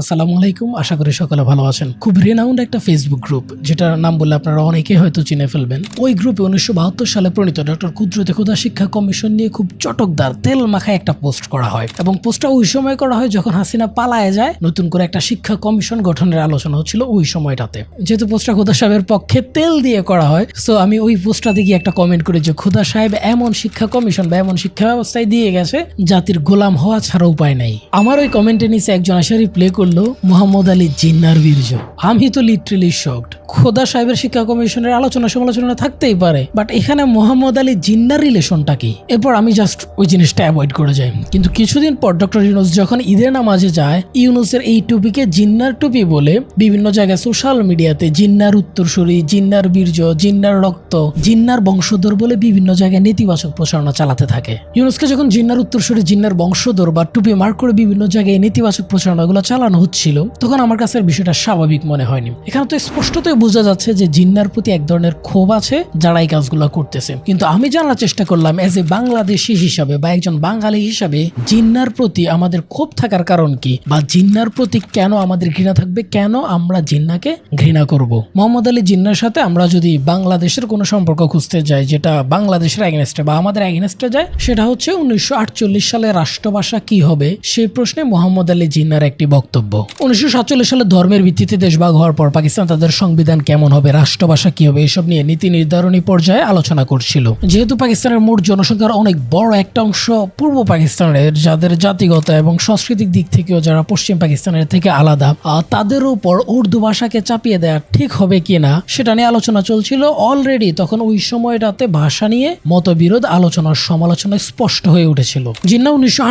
আসসালামু আলাইকুম, আশা করি সকলে ভালো আছেন। খুব রেনাউন্ড একটা ফেসবুক গ্রুপ যেটার নাম বললে আপনারা অনেকে হয়তো চিনে ফেলবেন। ওই গ্রুপে উনিশশো বাহাত্তর সালে প্রণীত ডক্টর কুদরতে খুদা শিক্ষা কমিশন নিয়ে খুব চটকদার, তেল মাখায় একটা পোস্ট করা হয়। এবং পোস্টটা ওই সময় করা হয় যখন হাসিনা পালায় যায়, নতুন করে একটা শিক্ষা কমিশন গঠনের আলোচনা হচ্ছিল ওই সময়টাতে। যেহেতু পোস্টটা খুদা সাহেবের পক্ষে তেল দিয়ে করা হয় সো আমি ওই পোস্টটাতে গিয়ে একটা কমেন্ট করি যে খুদা সাহেব এমন শিক্ষা কমিশন বা এমন শিক্ষা ব্যবস্থায় দিয়ে গেছে, জাতির গোলাম হওয়া ছাড়া উপায় নাই। আমার ওই কমেন্টের নিচে একজন আসে রিপ্লে করল মোহাম্মদ আলী জিন্নার বীর্য আমি তো লিটারেলি শকড খোদা সাহেবের শিক্ষা কমিশনের আলোচনা সমালোচনা থাকতেই পারে। বাট এখানে মোহাম্মদ আলী জিন্নার রিলেশনটা কি? এরপর আমি জাস্ট ওই জিনিসটা অ্যাভয়েড করে যাই। কিন্তু কিছুদিন পর ডক্টর ইউনুস যখন ঈদের নামাজে যায়, ইউনুসের এই টুপিকে জিন্নার টুপি বলে বিভিন্ন জায়গায় সোশ্যাল মিডিয়াতে জিন্নার উত্তরসূরি, জিন্নার বীর্য, জিন্নার রক্ত, জিন্নার বংশধর বলে বিভিন্ন জায়গায় নেতিবাচক প্রচারণা চালাতে থাকে। ইউনুসকে যখন জিন্নার উত্তরসূরি, জিন্নার বংশধর বা টুপি মার্ক করে বিভিন্ন জায়গায় নেতিবাচক প্রচারণাগুলো চালানো হচ্ছিল, তখন আমার কাছে বিষয়টা স্বাভাবিক মনে হয়নি। এখানে তো স্পষ্টতই বোঝা যাচ্ছে যে জিন্নার প্রতি এক ধরনের ক্ষোভ আছে, যারা এই কাজগুলো করতেছে। কিন্তু আমি জানার চেষ্টা করলাম এজ এ বাংলাদেশি হিসাবে বা একজন বাঙালি হিসাবে, জিন্নার প্রতি আমাদের ক্ষোভ থাকার কারণ কি? বা জিন্নার প্রতি কেন আমাদের ঘৃণা থাকবে? কেন আমরা জিন্নাকে ঘৃণা করব? মোহাম্মদ আলী জিন্নার সাথে আমরা যদি বাংলাদেশের কোনো সম্পর্ক খুঁজতে যাই, যেটা বাংলাদেশের এগেনস্টে বা আমাদের এগেনস্টে যায়, সেটা হচ্ছে উনিশশো আটচল্লিশ সালে রাষ্ট্রভাষা কি হবে? সেই প্রশ্নে মোহাম্মদ আলী জিন্নার একটি বক্তব্য। উনিশশো সালে ধর্মের ভিত্তিতে দেশভাগ হওয়ার পর পাকিস্তান তাদের সংবিধান কেমন হবে, রাষ্ট্রভাষা কি হবে, এসব নিয়ে নীতি নির্ধারণী পর্যায়ে আলোচনা করছিল। যেহেতু পাকিস্তানের মোট জনসংখ্যার অনেক বড় একটা অংশ পূর্ব পাকিস্তানের, যাদের জাতিগত এবং সাংস্কৃতিক দিক থেকেও যারা পশ্চিম পাকিস্তানের থেকে আলাদা তাদের উপর উর্দু ভাষাকে চাপিয়ে দেওয়া ঠিক হবে কিনা সেটা নিয়ে আলোচনা চলছিল। অলরেডি তখন ওই সময়টাতে ভাষা নিয়ে মতবিরোধ আলোচনার সমালোচনা স্পষ্ট হয়ে উঠেছিল। জিন্না উনিশশো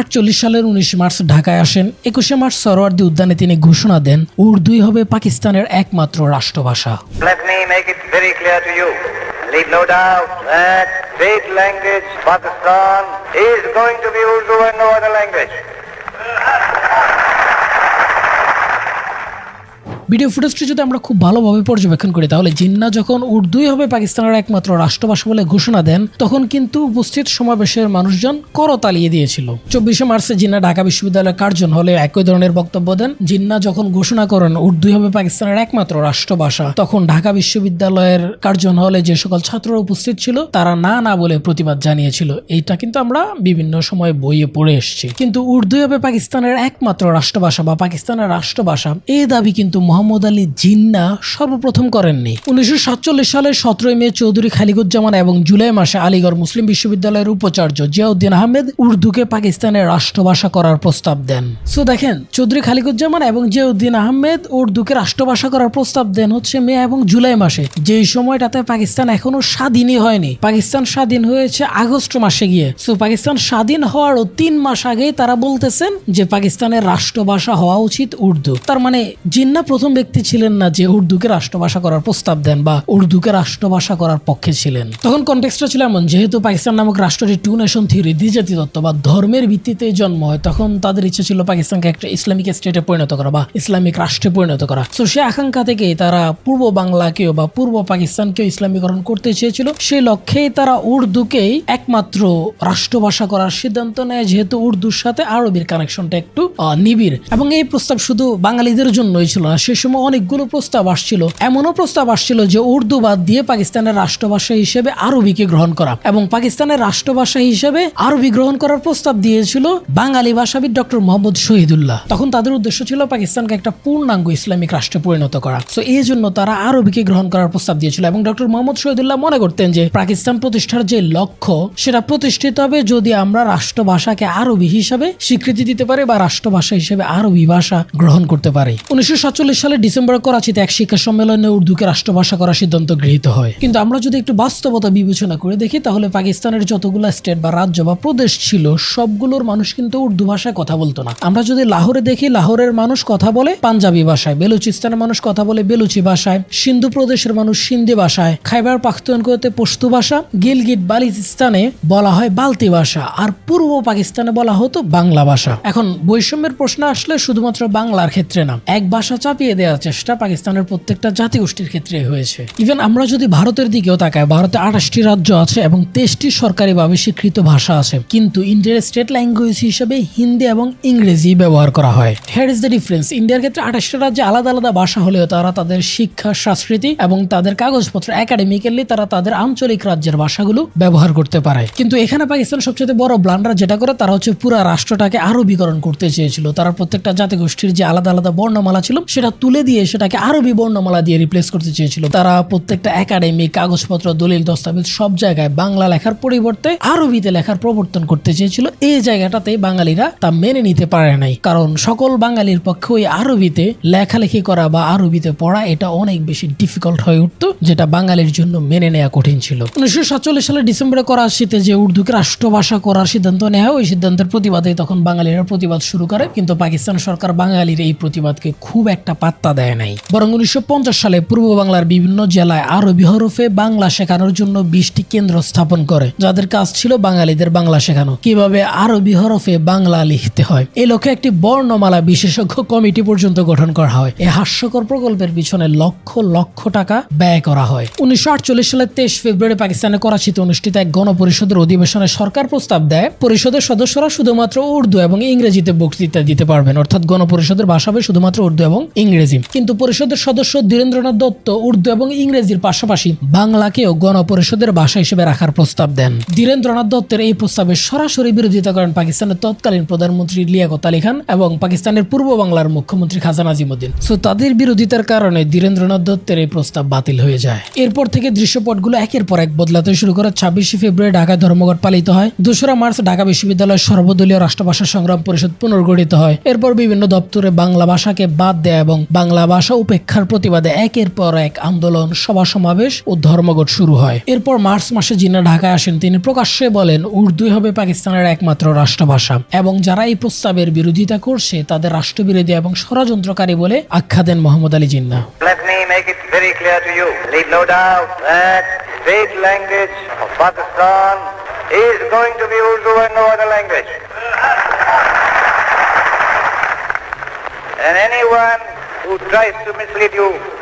সালের উনিশ মার্চ ঢাকায় আসেন, একুশে মার্চ সরোয়ার্দী উদ্যানে তিনি ঘোষণা দেন উর্দুই হবে পাকিস্তানের একমাত্র রাষ্ট্রভাষা leave no doubt, that state language Pakistan is going to be Urdu and no other language. Video ফুটেজটি যদি আমরা খুব ভালোভাবে পর্যবেক্ষণ করি, তাহলে জিন্না যখন উর্দুই হবে পাকিস্তানের একমাত্র রাষ্ট্রভাষা বলে ঘোষণা দেন, তখন কিন্তু উপস্থিত সমাবেশের মানুষজন করতালিয়ে দিয়েছিল। চব্বিশে মার্চে জিন্না ঢাকা বিশ্ববিদ্যালয়ের কার্জন হলে একই ধরনের বক্তব্য দেন। জিন্না যখন ঘোষণা করেন, উর্দুই হবে পাকিস্তানের একমাত্র রাষ্ট্রভাষা, তখন ঢাকা বিশ্ববিদ্যালয়ের কার্জন হলে যে সকল ছাত্ররা উপস্থিত ছিল, তারা না না বলে প্রতিবাদ জানিয়েছিল। এইটা কিন্তু আমরা বিভিন্ন সময় বইয়ে পড়ে এসেছি। কিন্তু উর্দুই হবে পাকিস্তানের একমাত্র রাষ্ট্রভাষা বা পাকিস্তানের রাষ্ট্রভাষা, এই দাবি কিন্তু মোহাম্মদ আলী জিন্না সর্বপ্রথম করেননি। উনিশশো সাতচল্লিশ সালের সতেরোই মে চৌধুরী খালিকুজ্জামান এবং জুলাই মাসে আলিগড় মুসলিম বিশ্ববিদ্যালয়ের উপাচার্য জিয়াউদ্দিন আহমেদ উর্দুকে পাকিস্তানের রাষ্ট্রভাষা করার প্রস্তাব দেন। সো দেখেন, চৌধুরী খালিকুজ্জামান এবং জিয়াউদ্দিন আহমেদ উর্দুকে রাষ্ট্রভাষা করার প্রস্তাব দেন হচ্ছে মে এবং জুলাই মাসে। যেই সময়টাতে পাকিস্তান এখনও স্বাধীনই হয়নি। পাকিস্তান স্বাধীন হয়েছে আগস্ট মাসে গিয়ে। সো পাকিস্তান স্বাধীন হওয়ারও তিন মাস আগেই তারা বলতেছেন যে পাকিস্তানের রাষ্ট্রভাষা হওয়া উচিত উর্দু। তার মানে জিন্না প্রথম ব্যক্তি ছিলেন না যে উর্দুকে রাষ্ট্রভাষা করার প্রস্তাব দেন বা উর্দুকে রাষ্ট্রভাষা করার পক্ষে ছিলেন। তখন কনটেক্সটটা ছিল এমন, যেহেতু পাকিস্তান নামক রাষ্ট্রটি টু নেশন থিওরি দ্বিজাতি তত্ত্ব বা ধর্মের ভিত্তিতে জন্ম হয়, তখন তাদের ইচ্ছে ছিল পাকিস্তানকে একটা ইসলামিক স্টেটে পরিণত করা বা ইসলামিক রাষ্ট্রে পরিণত করা। তো সে আকাঙ্ক্ষা থেকেই তারা পূর্ব বাংলাকেও বা পূর্ব পাকিস্তানকেও ইসলামীকরণ করতে চেয়েছিল। সেই লক্ষ্যেই তারা উর্দুকেই একমাত্র রাষ্ট্রভাষা করার সিদ্ধান্ত নেয়, যেহেতু উর্দুর সাথে আরবির কানেকশনটা একটু নিবিড়। এবং এই প্রস্তাব শুধু বাঙালিদের জন্যই ছিল না, সে সময় অনেকগুলো প্রস্তাব আসছিল। এমনও প্রস্তাব আসছিল যে উর্দু বাদ দিয়ে পাকিস্তানের রাষ্ট্রভাষা হিসেবে আরবিকে গ্রহণ করা এবং পাকিস্তানের রাষ্ট্রভাষা হিসেবে আরবি গ্রহণ করার প্রস্তাব দিয়েছিল বাঙালি ভাষাবিদ ডক্টর মোহাম্মদ শহীদুল্লাহ। তখন তাদের উদ্দেশ্য ছিল পাকিস্তানকে একটা পূর্ণাঙ্গ ইসলামিক রাষ্ট্রে পরিণত করা। তো এই জন্য তারা আরবিকে গ্রহণ করার প্রস্তাব দিয়েছিল এবং ডক্টর মোহাম্মদ শহীদুল্লাহ মনে করতেন যে পাকিস্তান প্রতিষ্ঠার যে লক্ষ্য, সেটা প্রতিষ্ঠিত হবে যদি আমরা রাষ্ট্রভাষাকে আরবি হিসাবে স্বীকৃতি দিতে পারি বা রাষ্ট্রভাষা হিসেবে আরবি ভাষা গ্রহণ করতে পারি। উনিশশো সাতচল্লিশ সালে ডিসেম্বর করাচিতে এক শিক্ষা সম্মেলনে উর্দুকে রাষ্ট্রভাষা করার সিদ্ধান্ত গৃহীত হয়। কিন্তু আমরা যদি একটু বাস্তবতা বিবেচনা করে দেখি, তাহলে পাকিস্তানের যতগুলো স্টেট বা রাজ্য বা প্রদেশ ছিল, সবগুলোর মানুষ কিন্তু উর্দু ভাষায় কথা বলতো না। আমরা যদি লাহোরে দেখি, লাহোরের মানুষ কথা বলে পাঞ্জাবি ভাষায়, বেলুচিস্তানের মানুষ কথা বলে বেলুচি ভাষায়, সিন্ধু প্রদেশের মানুষ সিন্ধি ভাষায়, খাইবার পাখতুনখোয়াতে পশতু ভাষা, গিলগিট বালিচিস্তানে বলা হয় বালতি ভাষা, আর পূর্ব পাকিস্তানে বলা হতো বাংলা ভাষা। এখন বৈষম্যের প্রশ্ন আসলে শুধুমাত্র বাংলার ক্ষেত্রে না, এক ভাষা চাপিয়ে দেওয়ার চেষ্টা পাকিস্তানের প্রত্যেকটা জাতিগোষ্ঠীর ক্ষেত্রে হয়েছে। ইভেন আমরা যদি ভারতের দিকেও তাকাই, ভারতে আঠাশটি রাজ্য আছে এবং তেইশটি সরকারিভাবে স্বীকৃত ভাষা আছে। কিন্তু ইন্ডিয়ার স্টেট ল্যাঙ্গুয়েজ হিসেবে হিন্দি এবং ইংরেজি ব্যবহার করা হয়। হেয়ার ইজ দ্য ডিফারেন্স ইন্ডিয়ার ক্ষেত্রে আঠাশটা রাজ্যে আলাদা আলাদা ভাষা হলেও তারা তাদের শিক্ষা, সংস্কৃতি এবং তাদের কাগজপত্র একাডেমিক্যালি তারা তাদের আঞ্চলিক রাজ্যের ভাষাগুলো ব্যবহার করতে পারে। কিন্তু এখানে পাকিস্তান সবচেয়ে বড় ব্লান্ডার যেটা করে, তারা হচ্ছে পুরো রাষ্ট্রটাকে আরবীকরণ করতে চেয়েছিল। তারা প্রত্যেকটা জাতিগোষ্ঠীর যে আলাদা আলাদা বর্ণমালা ছিল, সেটা তুলে দিয়ে সেটাকে আরবি বর্ণমালা দিয়ে রিপ্লেস করতে চেয়েছিল। তারা প্রত্যেকটা একাডেমি কাগজপত্র দলিল দস্তাবেজ সব জায়গায় বাংলা লেখার পরিবর্তে আরবিতে লেখার প্রবর্তন করতে চেয়েছিল। এই জায়গাটাতে বাঙালিরা তা মেনে নিতে পারে নাই। কারণ সকল বাঙালির পক্ষে ওই আরবিতে লেখালেখি করা বা আরবিতে পড়া এটা অনেক বেশি ডিফিকাল্ট হয়ে উঠতো যেটা বাঙালির জন্য মেনে নেওয়া কঠিন ছিল। উনিশশো সাতচল্লিশ সালে ডিসেম্বরে করাচিতে যে উর্দুকে রাষ্ট্রভাষা করার সিদ্ধান্ত নেওয়া হয়, ওই সিদ্ধান্তের প্রতিবাদে তখন বাঙালিরা প্রতিবাদ শুরু করে। কিন্তু পাকিস্তান সরকার বাঙালির এই প্রতিবাদকে খুব একটা দেয় নাই। বরং উনিশশো পঞ্চাশ সালে পূর্ব বাংলার বিভিন্ন জেলায় আরবি হরফে বাংলা শেখানোর জন্য বিশটি কেন্দ্র স্থাপন করে, যাদের কাজ ছিল বাঙালিদের বাংলা শেখানো। কীভাবে আরবি হরফে বাংলা লিখতে হয়? এই লক্ষ্যে একটি বর্ণমালা বিশেষজ্ঞ কমিটি পর্যন্ত গঠন করা হয়। এই হাস্যকর প্রকল্পের পিছনে লক্ষ লক্ষ টাকা ব্যয় করা হয়। উনিশশো আটচল্লিশ সালের তেইশ ফেব্রুয়ারি পাকিস্তানে করাচিতে অনুষ্ঠিত এক গণপরিষদের অধিবেশনে সরকার প্রস্তাব দেয়, পরিষদের সদস্যরা শুধুমাত্র উর্দু এবং ইংরেজিতে বক্তৃতা দিতে পারবেন। অর্থাৎ গণপরিষদের ভাষা হবে শুধুমাত্র উর্দু এবং ইংরেজি কিন্তু পরিষদের সদস্য ধীরেন্দ্রনাথ দত্ত উর্দু এবং ইংরেজির পাশাপাশি বাংলাকেও গণপরিষদের ভাষা হিসেবে রাখার প্রস্তাব দেন। ধীরেন্দ্রনাথ দত্তের এই প্রস্তাবে সরাসরি বিরোধিতা করেন পাকিস্তানের তৎকালীন প্রধানমন্ত্রী লিয়াকত আলী খান এবং পাকিস্তানের পূর্ব বাংলার মুখ্যমন্ত্রী খাজা নাজিমুদ্দিন সো তাদের বিরোধিতার কারণে ধীরেন্দ্রনাথ দত্তের এই প্রস্তাব বাতিল হয়ে যায়। এরপর থেকে দৃশ্যপটগুলো একের পর এক বদলাতে শুরু করে ছাব্বিশে ফেব্রুয়ারি ঢাকায় ধর্মঘট পালিত হয়। দোসরা মার্চ ঢাকা বিশ্ববিদ্যালয়ের সর্বদলীয় রাষ্ট্রভাষা সংগ্রাম পরিষদ পুনর্গঠিত হয়। এরপর বিভিন্ন দপ্তরে বাংলা ভাষাকে বাদ দেয় এবং বাংলা ভাষা উপেক্ষার প্রতিবাদে একের পর এক আন্দোলন, সভা সমাবেশ ও ধর্মঘট শুরু হয়। এরপর মার্চ মাসে যিনি ঢাকায় আসেন। তিনি প্রকাশ্যে বলেন, উর্দুই হবে পাকিস্তানের একমাত্র রাষ্ট্রভাষা। এবং যারা এই প্রস্তাবের বিরোধিতা করছে, তাদের রাষ্ট্রবিরোধী এবং ষড়যন্ত্রকারী বলে আখ্যা দেন Mohammad Ali Jinnah. And anyone who tries to mislead you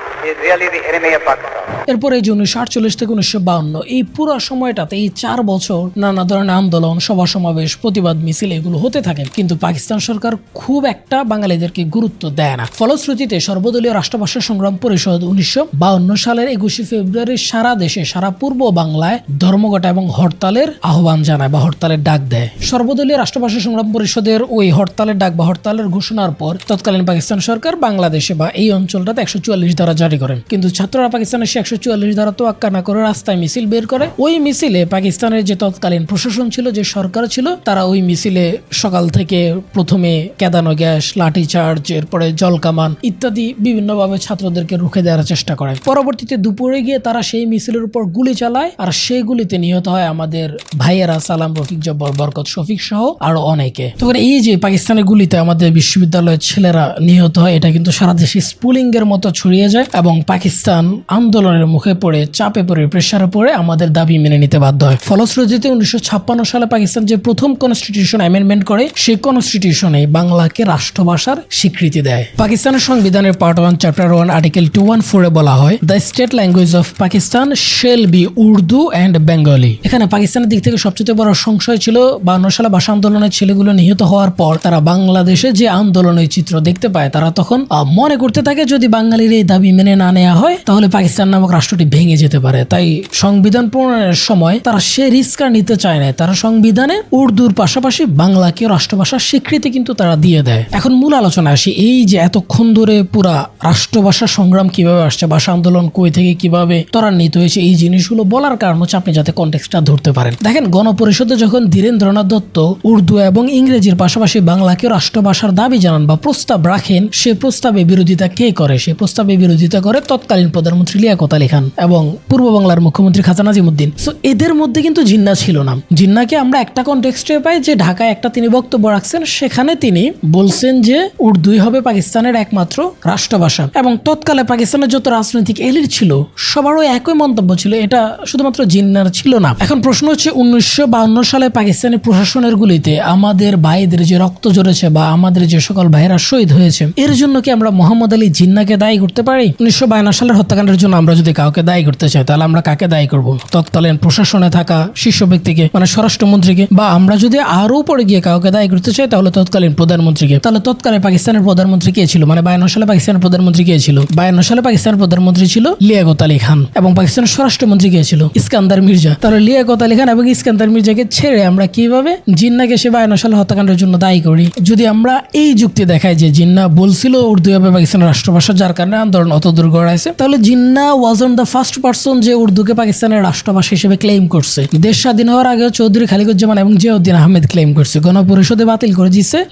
এরপর যে উনিশশো আটচল্লিশ থেকে উনিশশো বাউন্ন, এই পুরো সময়টাতে এই চার বছর নানা ধরনের আন্দোলন, সভা সমাবেশ, প্রতিবাদ মিছিল, এগুলো হতে থাকে। কিন্তু পাকিস্তান সরকার খুব একটা বাঙালিদেরকে গুরুত্ব দেয় না। ফলশ্রুতিতে সর্বদলীয় রাষ্ট্রভাষা সংগ্রাম পরিষদ উনিশশো বাউন্ন সালের একুশে ফেব্রুয়ারি সারা দেশে, সারা পূর্ব বাংলায় ধর্মঘট এবং হরতালের আহ্বান জানায় বা হরতালের ডাক দেয়। সর্বদলীয় রাষ্ট্রভাষা সংগ্রাম পরিষদের ওই হরতালের ডাক বা হরতালের ঘোষণার পর তৎকালীন পাকিস্তান সরকার বাংলাদেশে বা এই অঞ্চলটাতে একশো চুয়াল্লিশ জারি করেন। কিন্তু ছাত্ররা পাকিস্তানের সে একশো চুয়াল্লিশ ধারা তোয়াক্কা না করে রাস্তায় মিছিল বের করে। ওই মিছিলে পাকিস্তানের যে তৎকালীন প্রশাসন ছিল, যে সরকার ছিল, তারা ওই মিছিলে সকাল থেকে প্রথমে কেদানো গ্যাস লাঠি চার্জ এরপরে জলকামান ইত্যাদি বিভিন্নভাবে ছাত্রদেরকে রুখে দেওয়ার চেষ্টা করে। পরবর্তীতে দুপুরে গিয়ে তারা সেই মিছিলের উপর গুলি চালায়, আর সেই গুলিতে নিহত হয় আমাদের ভাইয়েরা সালাম রফিক, জব্বর, বরকত, শফিক সহ আরও অনেকে। তখন এই যে পাকিস্তানের গুলিতে আমাদের বিশ্ববিদ্যালয়ের ছেলেরা নিহত হয়, এটা কিন্তু সারা দেশে স্পুলিং এর মতো ছড়িয়ে যায় এবং পাকিস্তান আন্দোলনের মুখে পড়ে, চাপে পড়ে প্রেশারে পড়ে আমাদের দাবি মেনে নিতে বাধ্য হয়। ফলশ্রুতিতে উনিশশো ছাপ্পান্ন সালে পাকিস্তান যে প্রথম কনস্টিটিউশন অ্যামেন্ডমেন্ট করে, সেই কনস্টিটিউশনে বাংলাকে রাষ্ট্রভাষার স্বীকৃতি দেয়। পাকিস্তানের সংবিধানের part one chapter one article two one ফোরে বলা হয় the state language of Pakistan shall be Urdu and Bengali এখানে পাকিস্তানের দিক থেকে সবচেয়ে বড় সংশয় ছিল, বান্ন সালে ভাষা আন্দোলনের ছেলেগুলো নিহত হওয়ার পর তারা বাংলাদেশে যে আন্দোলনের চিত্র দেখতে পায়, তারা তখন মনে করতে থাকে যদি বাঙালির এই দাবি মেনে না নেওয়া হয়, তাহলে পাকিস্তান নামক রাষ্ট্রটি ভেঙে যেতে পারে। তাই সংবিধান প্রণয়নের সময় তারা সে রিস্ক আর নিতে চায় না তারা সংবিধানে উর্দুর পাশাপাশি বাংলাকে রাষ্ট্রভাষার স্বীকৃতি কিন্তু তারা দিয়ে দেয়। এখন মূল আলোচনা আসি। এই যে এতক্ষণ ধরে পুরা রাষ্ট্রভাষা সংগ্রাম কীভাবে আসছে, ভাষা আন্দোলন কই থেকে কীভাবে ত্বরান্বিত হয়েছে, এই জিনিসগুলো বলার কারণ হচ্ছে আপনি যাতে কন্টেক্সটটা ধরতে পারেন। দেখেন, গণপরিষদে যখন ধীরেন্দ্রনাথ দত্ত উর্দু এবং ইংরেজির পাশাপাশি বাংলাকে রাষ্ট্রভাষার দাবি জানান বা প্রস্তাব রাখেন, সে প্রস্তাবে বিরোধিতা কে করে? সে প্রস্তাবে বিরোধিতা করে তৎকালীন প্রধানমন্ত্রী লিয়াকত আলী খান এবং পূর্ব বাংলার মুখ্যমন্ত্রী খাজা নাজিমুদ্দিন। সো এদের মধ্যে কিন্তু জিন্না ছিল না। জিন্নাকে আমরা একটা কন্টেক্সটে পাই যে ঢাকায় একটা তিনি বক্তব্য রাখছেন, সেখানে তিনি বলছেন যে উর্দুই হবে পাকিস্তানের একমাত্র রাষ্ট্রভাষা। এবং তৎকালে পাকিস্তানের যত রাজনৈতিক এলিট ছিল, সবারও একই মন্তব্য ছিল, এটা শুধুমাত্র জিন্নার ছিল না। এখন প্রশ্ন হচ্ছে, উনিশশো সালে পাকিস্তানি প্রশাসনের গুলিতে আমাদের ভাইদের যে রক্ত ঝরেছে বা আমাদের যে সকল ভাইরা শহীদ হয়েছে, এর জন্য কি আমরা মোহাম্মদ আলী জিন্নাকে দায়ী করতে পারি? উনিশশো বায়ান্ন সালের হত্যাকাণ্ডের জন্য আমরা যদি কাউকে দায়ী করতে চাই, তাহলে আমরা কাকে দায়ী করব? তৎকালীন প্রশাসনে থাকা শীর্ষ ব্যক্তিকে মানে স্বরাষ্ট্রমন্ত্রীকে, বা আমরা যদি আরও উপরে গিয়ে কাউকে দায়ী করতে চাই, তাহলে তৎকালীন প্রধানমন্ত্রীকে। তাহলে তৎকালে পাকিস্তানের প্রধানমন্ত্রী কে ছিল? মানে বায়ান্ন সালে পাকিস্তানের প্রধানমন্ত্রী কে ছিল? বায়ান্ন সালে পাকিস্তানের প্রধানমন্ত্রী ছিল লিয়াকত আলী খান এবং পাকিস্তানের স্বরাষ্ট্রমন্ত্রী কে ছিল? ইস্কান্দার মির্জা। তাহলে লিয়াকত আলী খান এবং ইস্কান্দার মির্জাকে ছেড়ে আমরা কীভাবে জিন্নাকে সে বায়ান্ন সালে হত্যাকাণ্ডের জন্য দায়ী করি? যদি আমরা এই যুক্তি দেখাই যে জিন্না বলছিল উর্দু হবে পাকিস্তানের রাষ্ট্রভাষা, যার কারণে আন্দোলন অত দূর গড়াইছে। তাহলে Jinnah was on the first person যে উর্দুকে পাকিস্তানের রাষ্ট্রভাষা হিসেবে ক্লেম করছে। দেশ স্বাধীন হওয়ার আগে চৌধুরী খালিকুজ্জামান এবং জিয়াউদ্দিন আহমেদ ক্লেম করছে। গণপরিষদে বাতিল করে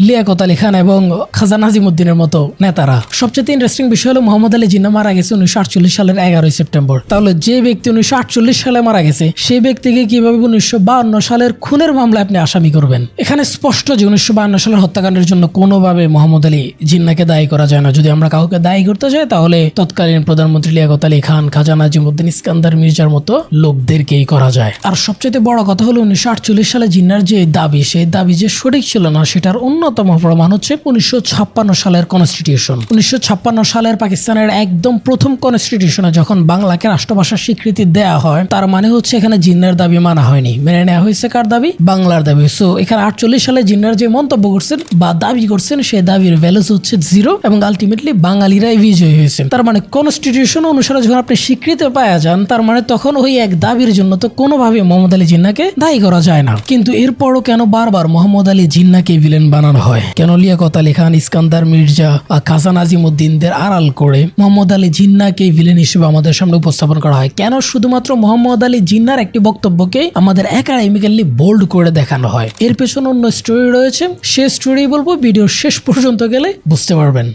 লিয়াকত আলী খান এবং খাজা নাজিমুদ্দিনের মতো নেতারা। সবচেয়ে ইন্টারেস্টিং বিষয় হলো মোহাম্মদ আলী জিন্না মারা গেছে উনিশশো আটচল্লিশ সালের এগারোই সেপ্টেম্বর। তাহলে যে ব্যক্তি উনিশশো আটচল্লিশ সালে মারা গেছে, সেই ব্যক্তিকে কীভাবে উনিশশো বাহান্ন সালের খুনের মামলায় আপনি আসামি করবেন? এখানে স্পষ্ট যে উনিশশো বাহান্ন সালের হত্যাকাণ্ডের জন্য কোনোভাবে মোহাম্মদ আলী জিন্নাকে দায়ী করা যায় না। যদি আমরা কাউকে দায়ী করতে যাই, তাহলে তৎকালীন প্রধানমন্ত্রী লিয়াকত আলী খান, খাজা নাজিমুদ্দিন ইস্কান্দার মির্জার মতো লোকদেরকেই করা যায়। আর সবচেয়ে বড় কথা হলো উনিশশো আটচল্লিশ সালে জিন্নার যে দাবি, সেই দাবি যে সঠিক ছিল না, সেটার অন্যতম প্রমাণ হচ্ছে উনিশশো ছাপ্পান্ন সালের কনস্টিটিউশন উনিশশো ছাপ্পান্ন সালের পাকিস্তানের একদম প্রথম কনস্টিটিউশনে যখন বাংলাকে রাষ্ট্রভাষার স্বীকৃতি দেয়া হয়, তার মানে হচ্ছে এখানে জিন্নার দাবি মানা হয়নি। মেনে নেওয়া হয়েছে কার দাবি? বাংলার দাবি। সো এখানে আটচল্লিশ সালে জিন্নার যে মন্তব্য করছেন বা দাবি করছেন, সেই দাবির ভ্যালুস হচ্ছে জিরো এবং আলটিমেটলি বাঙালিরাই বিজয়ী হয়েছে তার মানে কনস্টিটিউশন অনুসারে যখন আপনি স্বীকৃতি পাওয়া যান, তার মানে তখন ওই এক দাবির জন্য তো কোনোভাবে মোহাম্মদ আলী জিন্নাকে দায়ী করা যায় না। কিন্তু এরপরও কেন বারবার মোহাম্মদ আলী জিন্নাকে ভিলেন বানানো হয়? কেন লিয়াকত আলী খান, ইস্কান্দার মির্জা আর খাজা নাজিমুদ্দিনদের আড়াল করে মোহাম্মদ আলী জিন্নাকে ভিলেন হিসেবে আমাদের সামনে উপস্থাপন করা হয়? কেন শুধুমাত্র মোহাম্মদ আলী জিন্নার একটি বক্তব্যকে আমাদের একাডেমিক্যালি বোল্ড করে দেখানো হয়? এর পেছনে অন্য স্টোরি রয়েছে। সে স্টোরি বলব ভিডিওর শেষ পর্যন্ত গেলে বুঝতে পারবেন।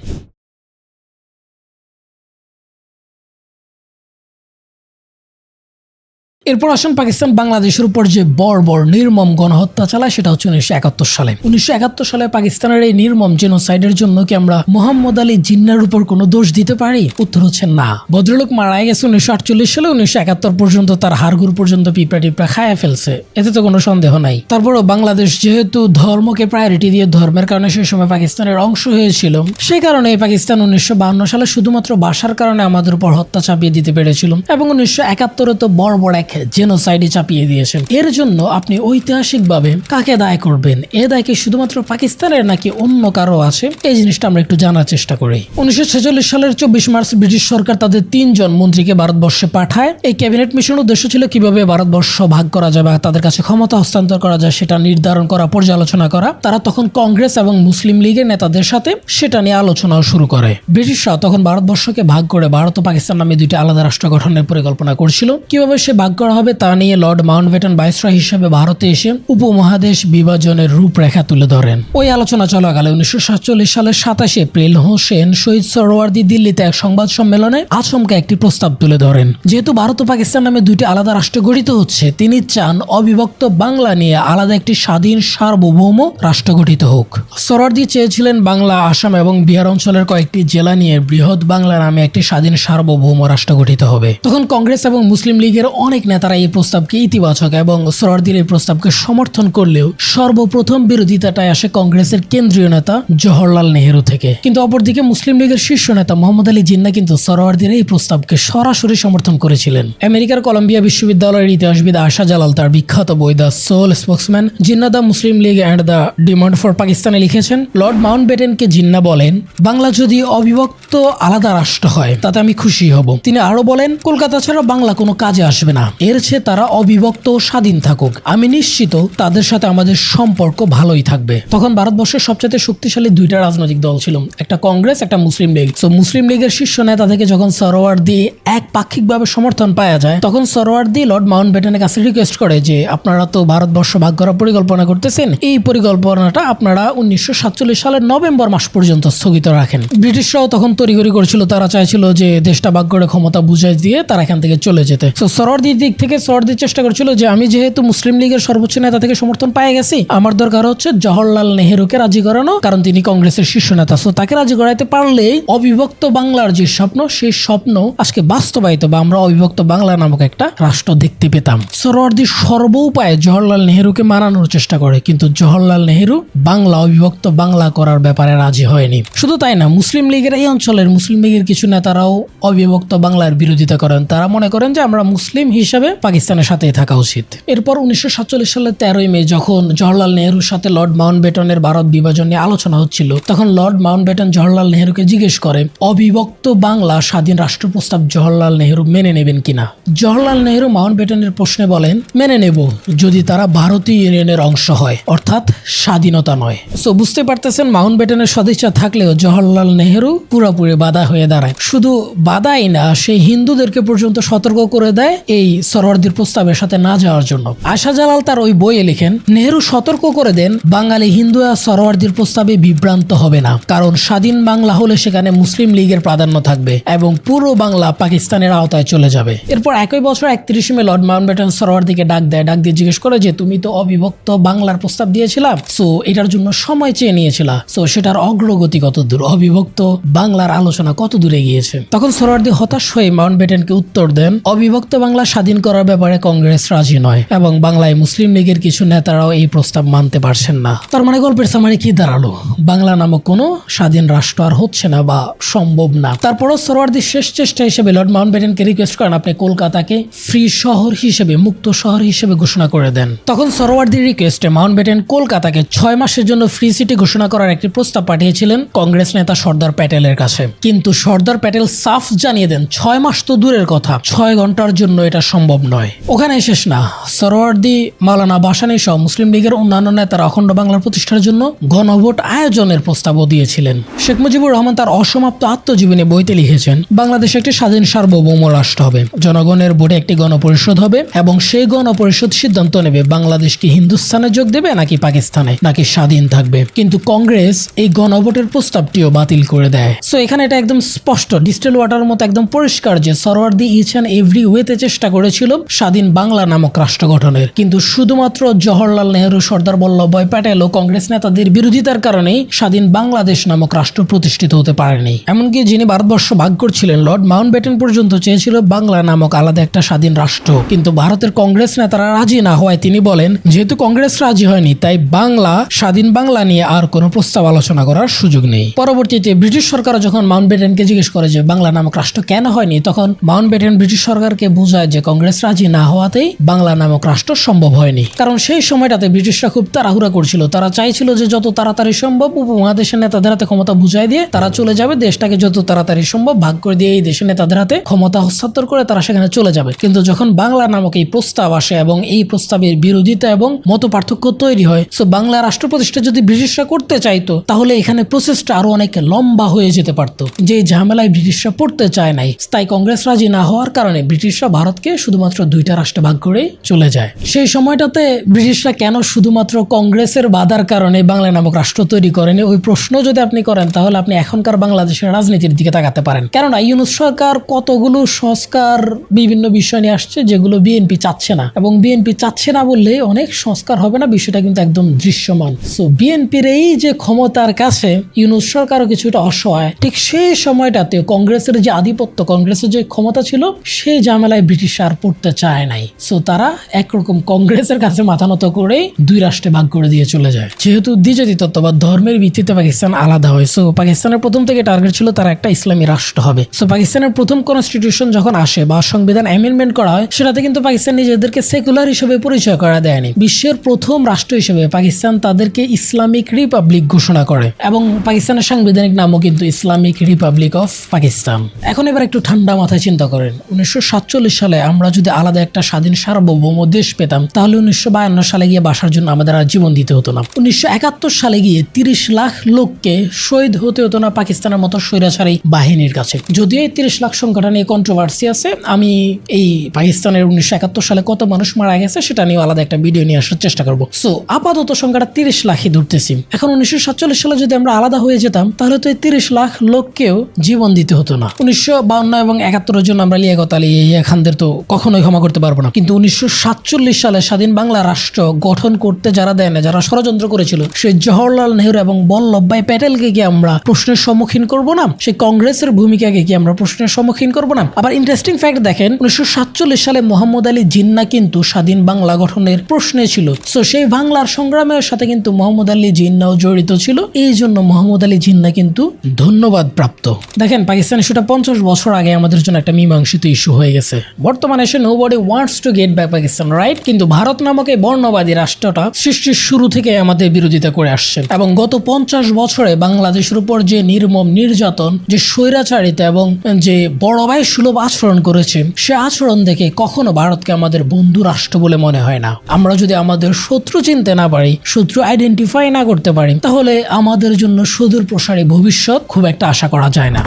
এরপর আসুন পাকিস্তান বাংলাদেশের উপর যে বর্বর নির্মম গণহত্যা চালায়, সেটা হচ্ছে উনিশশো একাত্তর সালে। উনিশশো একাত্তর সালে পাকিস্তানের এই নির্মম জেনোসাইডের জন্য কি আমরা মোহাম্মদ আলী জিন্নার উপর কোনো দোষ দিতে পারি? উত্তর হচ্ছে না। ভদ্রলোক মারা গেছে উনিশশো আটচল্লিশ সালে, উনিশশো একাত্তর পর্যন্ত তার হাড়গুড় পর্যন্ত পিঁপড়া টিপড়া খায়া ফেলছে। এতে তো কোনো সন্দেহ নাই। তারপরও বাংলাদেশ যেহেতু ধর্মকে প্রায়োরিটি দিয়ে ধর্মের কারণে সেই সময় পাকিস্তানের অংশ হয়েছিল, সেই কারণে পাকিস্তান উনিশশো বাহান্ন সালে শুধুমাত্র বাসার কারণে আমাদের উপর হত্যা চাপিয়ে দিতে পেরেছিল। এবং উনিশশো একাত্তরে তো বড় বড় এক জেনোসাইডে চাপিয়ে দিয়েছেন। এর জন্য আপনি ঐতিহাসিকভাবে কাকে দায় করবেন? এ দায় কি শুধুমাত্র পাকিস্তানের নাকি অন্য কারও আছে? এই জিনিসটা আমরা একটু জানার চেষ্টা করি। উনিশশো ছেচল্লিশ সালের চব্বিশ মার্চ ব্রিটিশ সরকার তাদের তিনজন মন্ত্রীকে ভারতবর্ষে পাঠায়। এই ক্যাবিনেট মিশন উদ্দেশ্য ছিল কীভাবে ভারতবর্ষ ভাগ করা যায় বা তাদের কাছে ক্ষমতা হস্তান্তর করা যায় সেটা নির্ধারণ করা, পর্যালোচনা করা। তারা তখন কংগ্রেস এবং মুসলিম লীগের নেতাদের সাথে সেটা নিয়ে আলোচনাও শুরু করে। ব্রিটিশরা তখন ভারতবর্ষকে ভাগ করে ভারত ও পাকিস্তান নামে দুইটি আলাদা রাষ্ট্র গঠনের পরিকল্পনা করছিল। কীভাবে সে ভাগ করা হবে তা নিয়ে লর্ড মাউন্টবেটন ভাইসরয় হিসেবে ভারতে এসে উপমহাদেশ বিভাজনের রূপরেখা তুলে ধরেন। ওই আলোচনা চলাকালে উনিশশো সাতচল্লিশ সালের সাতাশে এপ্রিল হোসেন শহীদ সরোয়ার্দি দিল্লিতে এক সংবাদ সম্মেলনে আচমকা একটি প্রস্তাব তুলে ধরেন। যেহেতু ভারত ও পাকিস্তান নামে দুটি আলাদা রাষ্ট্র গঠিত হচ্ছে, তিনি চান অবিভক্ত বাংলা নিয়ে আলাদা একটি স্বাধীন সার্বভৌম রাষ্ট্র গঠিত হোক। সরোয়ার্দি চেয়েছিলেন বাংলা, আসাম এবং বিহার অঞ্চলের কয়েকটি জেলা নিয়ে বৃহৎ বাংলা নামে একটি স্বাধীন সার্বভৌম রাষ্ট্র গঠিত হবে। তখন কংগ্রেস এবং মুসলিম লীগের অনেক নেতারা এই প্রস্তাবকে ইতিবাচক এবং সরোয়ার্দির এই প্রস্তাবকে সমর্থন করলেও সর্বপ্রথম বিরোধিতাটায় আসে কংগ্রেসের কেন্দ্রীয় নেতা জওহরলাল নেহেরু থেকে। কিন্তু অপরদিকে মুসলিম লীগের শীর্ষ নেতা মোহাম্মদ আলী জিন্না কিন্তু সরোয়ার্দির এই প্রস্তাবকে সরাসরি সমর্থন করেছিলেন। আমেরিকার কলম্বিয়া বিশ্ববিদ্যালয়ের ইতিহাসবিদ আশা জালাল তার বিখ্যাত বই the sole spokesman Jinnah the Muslim league and the demand for পাকিস্তানে লিখেছেন, লর্ড মাউন্ট বেটেনকে জিন্না বলেন, বাংলা যদি অবিভক্ত আলাদা রাষ্ট্র হয়, তাতে আমি খুশি হব। তিনি আরও বলেন, কলকাতা ছাড়া বাংলা কোনো কাজে আসবে না। এর চেয়ে তারা অবিভক্ত ও স্বাধীন থাকুক। আমি নিশ্চিত তাদের সাথে আমাদের সম্পর্ক ভালোই থাকবে। তখন ভারতবর্ষের সবচেয়ে শক্তিশালী দুইটা রাজনৈতিক দল ছিল। একটা কংগ্রেস, একটা মুসলিম লীগ। তো মুসলিম লীগের শীর্ষ নেতা থেকে যখন সরোয়ার্দি এক পাক্ষিকভাবে সমর্থন পাওয়া যায়, তখন সরোয়ার্দি লর্ড মাউন্ট ব্যাটেনের কাছে রিকোয়েস্ট করে যে, আপনারা তো ভারতবর্ষ ভাগ করার পরিকল্পনা করতেছেন। এই পরিকল্পনাটা আপনারা উনিশশো সাতচল্লিশ সালের নভেম্বর মাস পর্যন্ত স্থগিত রাখেন। ব্রিটিশরাও তখন তড়িঘড়ি করেছিল। তারা চাইছিল যে, দেশটা ভাগ করে ক্ষমতা বুঝাই দিয়ে তারা এখান থেকে চলে যেতে। তো সরোয়ার্দির দিক থেকে সরোয়ার্দি চেষ্টা করেছিল যে আমি যেহেতু মুসলিম লীগের সর্বোচ্চ নেতা থেকে সমর্থন পেয়ে গেছি, আমার দরকার হচ্ছে জওহরলাল নেহেরুকে রাজি করানো, কারণ তিনি কংগ্রেসের শীর্ষ নেতা। সো তাকে রাজি করাইতে পারলেই অবিভক্ত বাংলার যে স্বপ্ন, সেই স্বপ্ন আজকে বাস্তবায়িত বা আমরা অবিভক্ত বাংলা নামক একটা রাষ্ট্র দেখতে পেতাম। সরোয়ার্দি সর্ব উপায়ে জওহরলাল নেহেরুকে মানানোর চেষ্টা করে, কিন্তু জওহরলাল নেহেরু বাংলা, অবিভক্ত বাংলা করার ব্যাপারে রাজি হয়নি। শুধু তাই না, মুসলিম লীগের এই অঞ্চলের মুসলিম লীগের কিছু নেতারাও অবিভক্ত বাংলার বিরোধিতা করেন। তারা মনে করেন যে আমরা মুসলিম হিসাবে পাকিস্তানের সাথেই থাকা উচিত। এরপর উনিশশো সাতচল্লিশ সালের তেরোই মে যখন জওহরলাল নেহরুর সাথে লর্ড মাউন্ট বেটনের ভারত বিভাজন নিয়ে আলোচনা হচ্ছিল, তখন লর্ড মাউন্ট বেটন জওহরলাল নেহরুকে জিজ্ঞেস করে, অবিভক্ত বাংলা স্বাধীন রাষ্ট্র প্রস্তাব জওহরলাল নেহরু মেনে নেবেন কিনা? জওহরলাল নেহরু মাউন্ট বেটনের প্রশ্নে বলেন, মেনে নেব, যদি তারা ভারতীয় ইউনিয়নের অংশ হয়, অর্থাৎ স্বাধীনতা নয়। সো বুঝতে পারতেছেন মাউন্ট বেটনের সদিচ্ছা থাকলেও জওহরলাল নেহরু পুরোপুরি বাধা হয়ে দাঁড়ায়। শুধু বাধাই না, সে হিন্দুদেরকে পর্যন্ত সতর্ক করে দেয় এই সরোয়ার্দির প্রস্তাবের সাথে না যাওয়ার জন্য। আশা জালাল তার ওই বইয়ে লেখেন, নেহরু সতর্ক করে দেন, বাঙালি হিন্দুরা সরোয়ার্দির প্রস্তাবে বিভ্রান্ত হবে না, কারণ স্বাধীন বাংলা হলে সেখানে মুসলিম লীগের প্রাধান্য থাকবে এবং পুরো বাংলা পাকিস্তানের আওতায় চলে যাবে। এরপর একই বছর একত্রিশে মে লর্ড মাউন্ট ব্যাটন সরোয়ার্দিকে ডাক দেয়। ডাক দিয়ে জিজ্ঞেস করে যে, তুমি তো অবিভক্ত বাংলার প্রস্তাব দিয়েছিলা সো এটার জন্য সময় চেয়ে নিয়েছিলা, সো সেটার অগ্রগতি কত দূর? অবিভক্ত বাংলার আলোচনা কত দূরে গিয়েছে তখন সরোয়ার্দি হতাশ হয়ে মাউন্ট ব্যাটেনকে উত্তর দেন, অবিভক্ত বাংলা স্বাধীন করার ব্যাপারে কংগ্রেস রাজি নয় এবং বাংলায় মুসলিম লীগের কিছু নেতারাও এই প্রস্তাব মানতে পারছেন না। তার মানে গল্পের সামারি কি দাঁড়াল? বাংলা নামক কোনো স্বাধীন রাষ্ট্র আর হচ্ছে না বা সম্ভব না। তারপরও সরোয়ার্দির শেষ চেষ্টা হিসেবে লর্ড মাউন্ট ব্যাটেনকে রিকোয়েস্ট করেন আপনি কলকাতাকে ফ্রি শহর হিসেবে, মুক্ত শহর হিসেবে ঘোষণা করে দেন। তখন সরোয়ার্দির রিকোয়েস্টে মাউন্ট ব্যাটেন কলকাতাকে ছয় মাসের জন্য ফ্রি সিটি ঘোষণা করার একটি প্রস্তাব পাঠিয়েছিলেন কংগ্রেস নেতা সর্দার প্যাটেলের কাছে। কিন্তু সর্দার প্যাটেল সাফ জানিয়ে দেন, ছয় মাস তো দূরের কথা। ছয় ঘণ্টার জন্য এটা সম্ভব নয়। ওখানে শেষ না। সরোয়ার্দি মাওলানা বাসানি সহ মুসলিম লীগের অন্যান্য নেতারা অখণ্ড বাংলার প্রতিষ্ঠার জন্য গণভোট আয়োজনের প্রস্তাবও দিয়েছিলেন। শেখ মুজিবুর রহমান তার অসমাপ্ত আত্মজীবনী বইতে লিখেছেন, বাংলাদেশ একটি স্বাধীন সার্বভৌম রাষ্ট্র হবে। জনগণের ভোটে একটি গণপরিষদ হবে এবং সেই গণপরিষদ সিদ্ধান্ত নেবে বাংলাদেশ কি হিন্দুস্তানে যোগ দেবে নাকি পাকিস্তানে, নাকি স্বাধীন থাকবে। কিন্তু কংগ্রেস এই গণভোটের প্রস্তাবটিও বাতিল করে দেয়। সো এখানে এটা একদম স্পষ্ট, ডিস্টেল ওয়াটার মতো একদম পরিষ্কার যে সরোয়ার্দি ইচ অ্যান্ড এভরি ওয়েতে চেষ্টা করেছিল স্বাধীন বাংলা নামক রাষ্ট্র গঠনের। কিন্তু শুধুমাত্র জওহরলাল নেহরু, সর্দার বল্লভভাই প্যাটেল ও কংগ্রেস নেতাদের বিরোধিতার কারণেই স্বাধীন বাংলাদেশ নামক রাষ্ট্র প্রতিষ্ঠিত হতে পারেনি। এমনকি যিনি ভারতবর্ষ ভাগ করছিলেন, লর্ড মাউন্ট ব্যাটেন পর্যন্ত চেয়েছিল বাংলা নামক আলাদা একটা স্বাধীন রাষ্ট্র। কিন্তু ভারতের কংগ্রেস নেতারা রাজি না হওয়ায় তিনি বলেন, যেহেতু কংগ্রেস রাজি হয়নি, তাই বাংলা, স্বাধীন বাংলা নিয়ে আর কোনো প্রস্তাব আলোচনা করার সুযোগ নেই। পরবর্তীতে ব্রিটিশ সরকার যখন মাউন্ট ব্যাটেনকে জিজ্ঞেস করে যে বাংলা নামক রাষ্ট্র কেন হয়নি, তখন মাউন্ট ব্যাটেন ব্রিটিশ সরকারকে বোঝায় যে কংগ্রেস রাজি না হওয়াতেই বাংলা নামক রাষ্ট্র সম্ভব হয়নি। কারণ সেই সময়টাতে ব্রিটিশরা খুব তাড়াহুড়া করছিল। তারা চাইছিল যে যত তাড়াতাড়ি সম্ভব উপমহাদেশের নেতাদের হাতে ক্ষমতা বুঝাই দিয়ে তারা চলে যাবে। দেশটাকে যত তাড়াতাড়ি সম্ভব ভাগ করে দিয়ে এই দেশের নেতাদের হাতে ক্ষমতা হস্তান্তর করে তারা সেখানে চলে যাবে। কিন্তু যখন বাংলা নামক এই প্রস্তাব আসে এবং এই প্রস্তাবের বিরোধিতা এবং মত পার্থক্য তৈরি হয় সো বাংলা রাষ্ট্র প্রতিষ্ঠা যদি ব্রিটিশরা করতে চাইতো, তাহলে এখানে প্রসেসটা আরও অনেক লম্বা হয়ে যেতে পারতো। যে ঝামেলায় ব্রিটিশরা পড়তে চায় নাই, তাই কংগ্রেস রাজি না হওয়ার কারণে ব্রিটিশরা ভারতকে শুধুমাত্র দুইটা রাষ্ট্রে ভাগ করে চলে যায়। সেই সময়টাতে ব্রিটিশরা কেন শুধুমাত্র কংগ্রেসের বাধার কারণে বাংলা নামক রাষ্ট্র তৈরি করেনি? ওই প্রশ্ন যদি আপনি করেন, তাহলে আপনি এখনকার বাংলাদেশের রাজনীতির দিকে তাকাতে পারেন। কেননা ইউনুস সরকার কতগুলো সংস্কার, বিভিন্ন বিষয় নিয়ে আসছে যেগুলো বিএনপি চাচ্ছে না। এবং বিএনপি চাচ্ছে না বললে অনেক সংস্কার হবে না, বিষয়টা কিন্তু একদম দৃশ্যমান। সো বিএনপির এই যে ক্ষমতার কাছে ইউনুস সরকারও কিছুটা অসহায়। ঠিক সেই সময়টাতে কংগ্রেসের যে আধিপত্য, কংগ্রেসের যে ক্ষমতা ছিল, সেই ঝামেলায় ব্রিটিশ আর পড়তে চায় নাই। সো তারা একরকম কংগ্রেসের কাছে মাথা নত করে দুই রাষ্ট্রে ভাগ করে দিয়ে চলে যায়। যেহেতু দ্বিজাতি তত্ত্ব বা ধর্মের ভিত্তিতে পাকিস্তান আলাদা হয়। সো পাকিস্তানের প্রথম থেকে টার্গেট ছিল তারা একটা ইসলামী রাষ্ট্র হবে। সো পাকিস্তানের প্রথম কনস্টিটিউশন যখন আসে বা সংবিধান অ্যামেন্ডমেন্ট করা হয়, সেটাতে কিন্তু পাকিস্তান নিজেদেরকে সেকুলার হিসেবে পরিচয় করা দেয়নি। বিশ্বের প্রথম রাষ্ট্র হিসেবে পাকিস্তান তাদেরকে ইসলামিক রিপাবলিক ঘোষণা করে এবং পাকিস্তানের সাংবিধানিক নামও কিন্তু ইসলামিক রিপাবলিক অফ পাকিস্তান এখন এবার একটু ঠান্ডা মাথায় চিন্তা করেন। উনিশশো সাতচল্লিশ সালে আমরা আমরা যদি আলাদা একটা স্বাধীন সার্বভৌম দেশ পেতাম, তাহলে উনিশশো বায়ান্ন সালে গিয়ে বাসার জন্য আমাদের আর জীবন দিতে হতো না। উনিশশো একাত্তর সালে গিয়ে তিরিশ লাখ লোককে শহীদ হতে হতো না পাকিস্তানের মতো স্বৈরাচারী বাহিনীর কাছে। যদিও এই তিরিশ লাখ সংখ্যাটা নিয়ে কন্ট্রোভার্সি আছে, আমি এই পাকিস্তানের উনিশশো একাত্তর সালে কত মানুষ মারা গেছে সেটা নিয়ে আলাদা একটা ভিডিও নিয়ে আসার চেষ্টা করব। সো আপাতত সংখ্যাটা তিরিশ লাখই ধরতেছি। এখন উনিশশো সাতচল্লিশ সালে যদি আমরা আলাদা হয়ে যেতাম, তাহলে তো এই তিরিশ লাখ লোককেও জীবন দিতে হতো না। উনিশশো বাউন্ন এবং একাত্তরের জন্য আমরা লিয়াকত আলী খানদের তো কখনোই ক্ষমা করতে পারব না। কিন্তু উনিশশো সাতচল্লিশ সালে স্বাধীন বাংলা রাষ্ট্র গঠন করতে যারা দেয় না, যারা ষড়যন্ত্র করেছিল, সেই জওহরলাল নেহরু এবং বল্লভভাই প্যাটেলকে কি আমরা প্রশ্নের সম্মুখীন করব না? সেই কংগ্রেসের ভূমিকাকে কি আমরা প্রশ্নের সম্মুখীন করব না? আবার ইন্টারেস্টিং ফ্যাক্ট দেখেন, উনিশশো সাতচল্লিশ সালে মোহাম্মদ আলী জিন্না কিন্তু স্বাধীন বাংলা গঠনের প্রশ্নে ছিল। সো সেই বাংলার সংগ্রামের সাথে কিন্তু মোহাম্মদ আলী জিন্নাও জড়িত ছিল। এই জন্য মোহাম্মদ আলী জিন্না কিন্তু ধন্যবাদ প্রাপ্ত দেখেন, পাকিস্তান ইস্যুটা পঞ্চাশ বছর আগে আমাদের জন্য একটা মীমাংসিত ইস্যু হয়ে গেছে। বর্তমানে এসে nobody wants to get back Pakistan right কিন্তু ভারত নামক এই বর্ণবাদী রাষ্ট্রটা সৃষ্টির শুরু থেকে আমাদের বিরোধিতা করে আসছে। এবং গত পঞ্চাশ বছরে বাংলাদেশের উপর যে নির্মম নির্যাতন, যে স্বৈরাচারিতা এবং যে বড় ভাই সুলভ আচরণ করেছে, সে আচরণ দেখে কখনো ভারতকে আমাদের বন্ধু রাষ্ট্র বলে মনে হয় না। আমরা যদি আমাদের শত্রু চিনতে না পারি, শত্রু আইডেন্টিফাই না করতে পারি, তাহলে আমাদের জন্য সুদূর প্রসারী ভবিষ্যৎ খুব একটা আশা করা যায় না।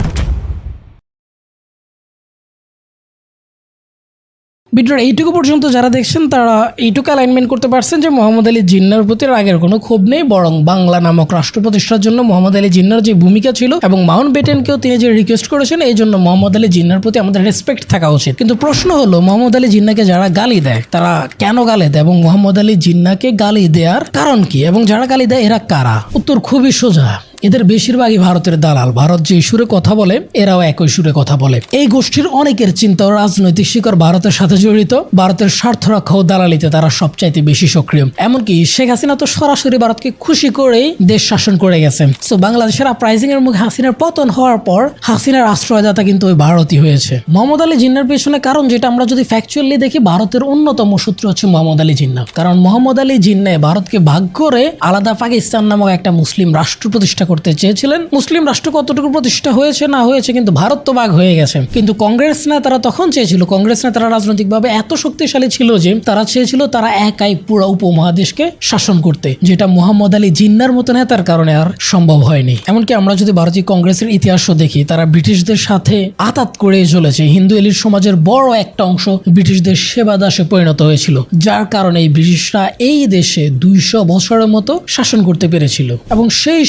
ভিডিওর এইটুকু পর্যন্ত যারা দেখছেন, তারা এইটুকু অ্যালাইনমেন্ট করতে পারছেন যে মোহাম্মদ আলী জিন্নার প্রতি রাগের কোনো ক্ষোভ নেই, বরং বাংলা নামক রাষ্ট্র প্রতিষ্ঠার জন্য মোহাম্মদ আলী জিন্নার যে ভূমিকা ছিল এবং মাউন্ট বেটেনকেও তিনি যে রিকোয়েস্ট করেছেন, এই জন্য মোহাম্মদ আলী জিন্নার প্রতি আমাদের রেসপেক্ট থাকা উচিত। কিন্তু প্রশ্ন হলো, মোহাম্মদ আলী জিন্নাকে যারা গালি দেয়, তারা কেন গালি দেয় এবং মোহাম্মদ আলী জিন্নাকে গালি দেওয়ার কারণ কি? এবং যারা গালি দেয়, এরা কারা? উত্তর খুবই সোজা। এদের বেশিরভাগই ভারতের দালাল। ভারত যে সুরে কথা বলে, এরাও একই সুরে কথা বলে। এই গোষ্ঠীর অনেকের চিন্তা ও রাজনৈতিক শিকড় ভারতের সাথে জড়িত। ভারতের স্বার্থ রক্ষা ও দালালিতে তারা সবচাইতে বেশি সক্রিয়। এমনকি শেখ হাসিনা তো সরাসরি ভারতকে খুশি করেই দেশ শাসন করে গেছেন সো বাংলাদেশের আপরাইজিং এর মুখে হাসিনার পতন হওয়ার পর হাসিনার আশ্রয়দাতা কিন্তু ওই ভারতই হয়েছে। মোহাম্মদ আলী জিন্নার পেছনে কারণ যেটা আমরা যদি ফ্যাকচুয়ালি দেখি, ভারতের অন্যতম সূত্র হচ্ছে মোহাম্মদ আলী জিন্না। কারণ মোহাম্মদ আলী জিন্নায় ভারতকে ভাগ করে আলাদা পাকিস্তান নামক একটা মুসলিম রাষ্ট্র প্রতিষ্ঠা করতে চেয়েছিলেন। মুসলিম রাষ্ট্র কতটুকু প্রতিষ্ঠা হয়েছে, না হয়েছে কিন্তু ভারত তো বাঘ হয়ে গেছে। কিন্তু কংগ্রেস নেতারা তখন চেয়েছিল, কংগ্রেস নেতারা রাজনৈতিকভাবে এত শক্তিশালী ছিল যে তারা চেয়েছিল তারা একাই পুরো উপমহাদেশকে শাসন করতে, যেটা মোহাম্মদ আলী জিন্নার মতো নেতার কারণে আর সম্ভব হয়নি। এমনকি আমরা যদি ভারতীয় কংগ্রেসের ইতিহাসও দেখি, তারা ব্রিটিশদের সাথে আতাত করে চলেছে। হিন্দু এলিট সমাজের বড় একটা অংশ ব্রিটিশদের সেবা দাসে পরিণত হয়েছিল, যার কারণে ব্রিটিশরা এই দেশে দুইশো বছরের মতো শাসন করতে পেরেছিল। এবং সেই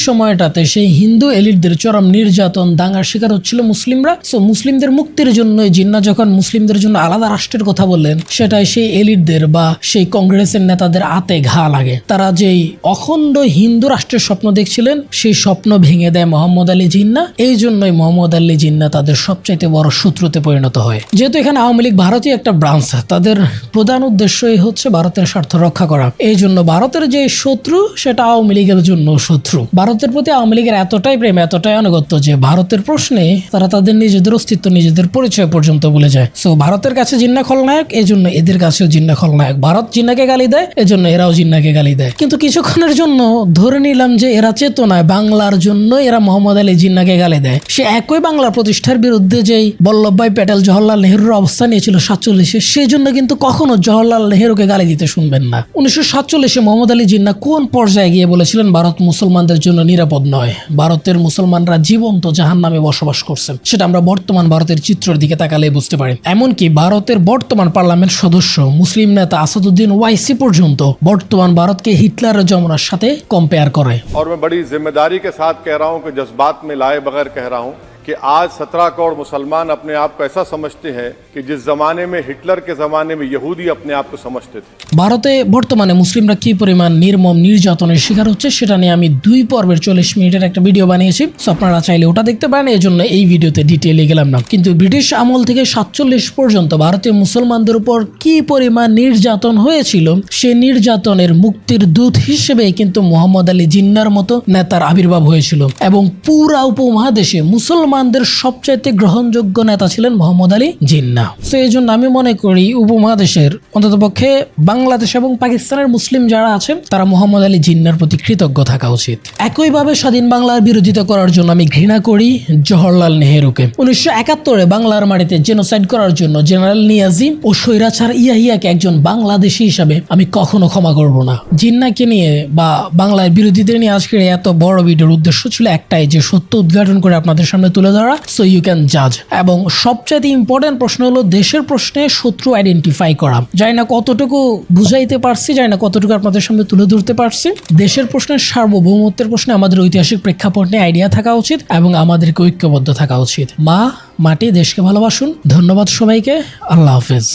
সময়টাতে সেই হিন্দু এলিটদের চরম নির্যাতন, দাঙ্গার শিকার হচ্ছিল মুসলিমরা। সো মুসলিমদের মুক্তির জন্য জিন্না যখন মুসলিমদের জন্য আলাদা রাষ্ট্রের কথা বললেন, সেটাই সেই এলিটদের বা সেই কংগ্রেসের নেতাদের আতে ঘা লাগে। তারা যেই অখণ্ড হিন্দু রাষ্ট্রের স্বপ্ন দেখছিলেন, সেই স্বপ্ন ভেঙে দেয় মোহাম্মদ আলী জিন্না। এই জন্যই মোহাম্মদ আলী জিন্না তাদের সবচাইতে বড় শত্রুতে পরিণত হয়। যেহেতু এখানে আওয়ামী লীগ ভারতীয় একটা ব্রাঞ্চ, তাদের প্রধান উদ্দেশ্যই হচ্ছে ভারতের স্বার্থ রক্ষা করা। এই জন্য ভারতের যে শত্রু, সেটা আওয়ামী লীগের জন্য শত্রু। ভারতের প্রতি আওয়ামী লীগের এতটাই প্রেম, এতটাই অনুগত্য যে ভারতের প্রশ্নে তারা তাদের নিজেদের অস্তিত্ব, নিজেদের পরিচয় পর্যন্ত ভুলে যায়। সো ভারতের কাছে জিন্না খলনায়ক এই জন্য এদের কাছেও জিন্না খলনায়ক। ভারত জিন্নাকে গালি দেয়, এজন্য এরাও জিন্নাকে গালি দেয়। কিন্তু কিছুক্ষণের জন্য ধরে নিলাম যে এরা চেতনায়, বাংলার জন্য এরা মোহাম্মদ আলী জিন্নাকে গালি দেয়। সে একই বাংলা প্রতিষ্ঠার বিরুদ্ধে যেই বল্লভভাই প্যাটেল জওহরলাল নেহরুর অবস্থান নিয়েছিল সাতচল্লিশে সেই জন্য কিন্তু কখনো জওহরলাল নেহরুকে গালি দিতে শুনবেন না। উনিশশো সাতচল্লিশে মোহাম্মদ আলী জিন্না কোন পর্যায়ে গিয়ে বলেছিলেন, ভারত মুসলমানদের জন্য নিরাপদ নয় ভারতের মুসলমানরা জীবন্ত জাহান নামে বসবাস করছেন সেটা আমরা বর্তমান ভারতের চিত্রের দিকে তাকালে বুঝতে পারি এমনকি ভারতের বর্তমান পার্লামেন্ট সদস্য মুসলিম নেতা আসাদুদ্দিন ওয়াইসি পর্যন্ত বর্তমান ভারতকে হিটলারের যমুনার সাথে কম্পেয়ার করে और मैं बड़ी जिम्मेदारी के साथ कह रहा हूं कि जज्बात में लाए बगैर कह रहा हूं कि आज सत्रह करोड़ मुसलमान अपने आप को ऐसा समझते हैं कि जिस जमाने में हिटलर के जमाने में यहूदी अपने आप को समझते थे ভারতে বর্তমানে মুসলিমরা কি পরিমাণ নির্মম নির্যাতনের শিকার হচ্ছে সেটা নিয়ে আমি দুই পর্বের চল্লিশ মিনিটের একটা ভিডিও বানিয়েছি So আপনারা চাইলে ওটা দেখতে পারেন এই জন্য এই ভিডিওতে ডিটেলে গেলাম না কিন্তু ব্রিটিশ আমল থেকে সাতচল্লিশ পর্যন্ত ভারতীয় মুসলমানদের উপর কি পরিমাণ নির্যাতন হয়েছিল সে নির্যাতনের মুক্তির দূত হিসেবে কিন্তু মোহাম্মদ আলী জিন্নার মতো নেতার আবির্ভাব হয়েছিল এবং পুরা উপমহাদেশে মুসলমান মুসলমানদের সবচাইতে গ্রহণযোগ্য নেতা ছিলেন মোহাম্মদ আলী জিন্না। তো এই জন্য আমি মনে করি উপমহাদেশের অন্ততপক্ষে বাংলাদেশ এবং পাকিস্তানের মুসলিম যারা আছেন, তারা মোহাম্মদ আলী জিন্নার প্রতি কৃতজ্ঞ থাকা উচিত। একইভাবে স্বাধীন বাংলার বিরোধিতা করার জন্য আমি ঘৃণা করি জওহরলাল নেহেরুকে। উনিশশো একাত্তরে বাংলার মাটিতে জেনোসাইড করার জন্য জেনারেল নিয়াজি ও স্বৈরাচার ইয়াহিয়াকে একজন বাংলাদেশি হিসাবে আমি কখনো ক্ষমা করব না। জিন্নাকে নিয়ে বা বাংলার বিরোধীদের নিয়ে আজকের এত বড় ভিডিওর উদ্দেশ্য ছিল একটাই, যে সত্য উদ্ঘাটন করে আপনাদের সামনে তুলে ধরা সো ইউ ক্যান জাজ এবং সবচাইতে ইম্পর্টেন্ট প্রশ্ন হলো দেশের প্রশ্নে শত্রু আইডেন্টিফাই করা। জানি না কতটুকু বুঝাইতে পারছি যাই না কতটুকু আপনাদের সামনে তুলে ধরতে পারছি। দেশের প্রশ্নের সার্বভৌমত্বের প্রশ্নে আমাদের ঐতিহাসিক প্রেক্ষাপট নিয়ে আইডিয়া থাকা উচিত এবং আমাদেরকে ঐক্যবদ্ধ থাকা উচিত। মা, মাটি, দেশকে ভালোবাসুন। ধন্যবাদ সবাইকে। আল্লাহ হাফেজ।